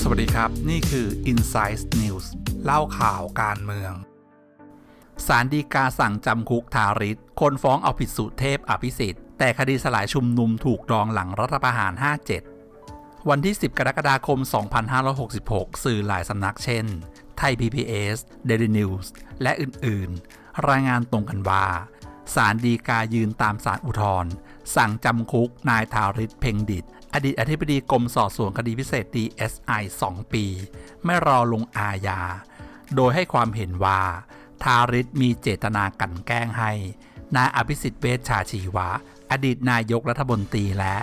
สวัสดีครับ นี่คือ Insight News เล่าข่าวการเมือง สารดีกาสั่งจำคุกทาริศคนฟ้องเอาผิดสุเทพอภิสิทธิ์แต่คดีสลายชุมนุมถูกดองหลังรัฐประหาร 57 วันที่ 10 กรกฎาคม 2566 สื่อหลายสำนักเช่น ไทย PBS Daily News และอื่น ๆ รายงานตรงกันว่า สารดีกายืนตามสารอุทธรณ์สั่งจำคุกนายทาริศเพ่งดิต อดีตอธิบดีกรมสอบสวนคดีพิเศษ DSI 2 ปี ไม่รอลงอาญา โดยให้ความเห็นว่า ทาริศมีเจตนากันแกล้งให้ นายอภิสิทธิ์เวชชาชีวะ อดีตนายกรัฐมนตรีและ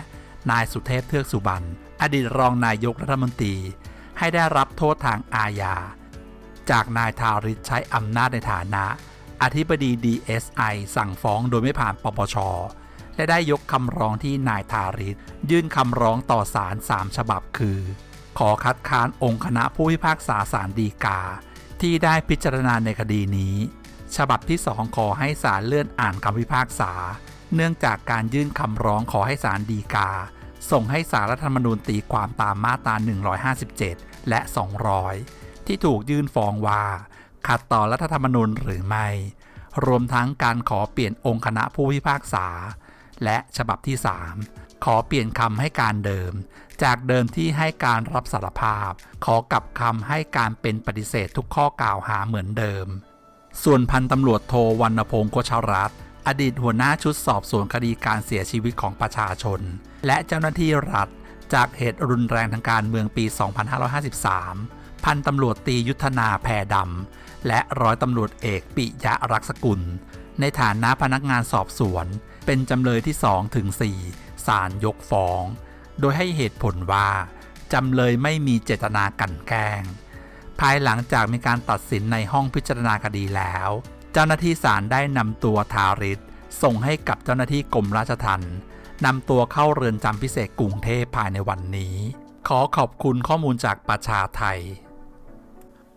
นายสุเทพเทือกสุบรรณอดีตรองนายกรัฐมนตรี ให้ได้รับโทษทางอาญา จากนายทาริศใช้อำนาจในฐานะ อธิบดี DSI สั่งฟ้องโดยไม่ผ่านปปช และได้ยกคำร้องที่นายทาริศยื่นคำร้องต่อศาล3ฉบับคือ ขอคัดค้านองค์คณะผู้พิพากษาศาลฎีกา ที่ได้พิจารณาในคดีนี้ ฉบับที่ 2 ขอให้ศาลเลื่อนอ่านคำพิพากษา เนื่องจากการยื่นคำร้องขอให้ศาลฎีกา ส่งให้สารรัฐธรรมนูญตีความตามมาตรา157 และ 200 ที่ถูกยื่นฟ้องว่า ขัดต่อรัฐธรรมนูญหรือไม่ รวมทั้งการขอเปลี่ยนองค์คณะผู้พิพากษา และฉบับที่ 3 ขอเปลี่ยนคำให้การเดิม จากเดิมที่ให้การรับสารภาพ ขอกลับคำให้การเป็นปฏิเสธทุกข้อกล่าวหาเหมือนเดิม ส่วนพันตำรวจโทวรรณพงศ์โกชรัตน์อดีตหัวหน้าชุดสอบสวนคดีการเสียชีวิตของประชาชน และเจ้าหน้าที่รัฐ จากเหตุรุนแรงทางการเมืองปี 2553 พันตำรวจตียุทธนาแพรดำ และร้อยตำรวจเอกปิยะรักษกุล ในฐานะพนักงานสอบสวน เป็นจำเลยที่2ถึง4ศาลยกฟ้อง โดยให้เหตุผลว่า จำเลยไม่มีเจตนากลั่นแกล้ง ภายหลังจากมีการตัดสินในห้องพิจารณาคดีแล้ว เจ้าหน้าที่ศาลได้นำตัวทาริศส่งให้กับเจ้าหน้าที่กรมราชทัณฑ์นำตัวเข้าเรือนจำพิเศษกรุงเทพภายในวันนี้ ขอขอบคุณข้อมูลจากประชาไทย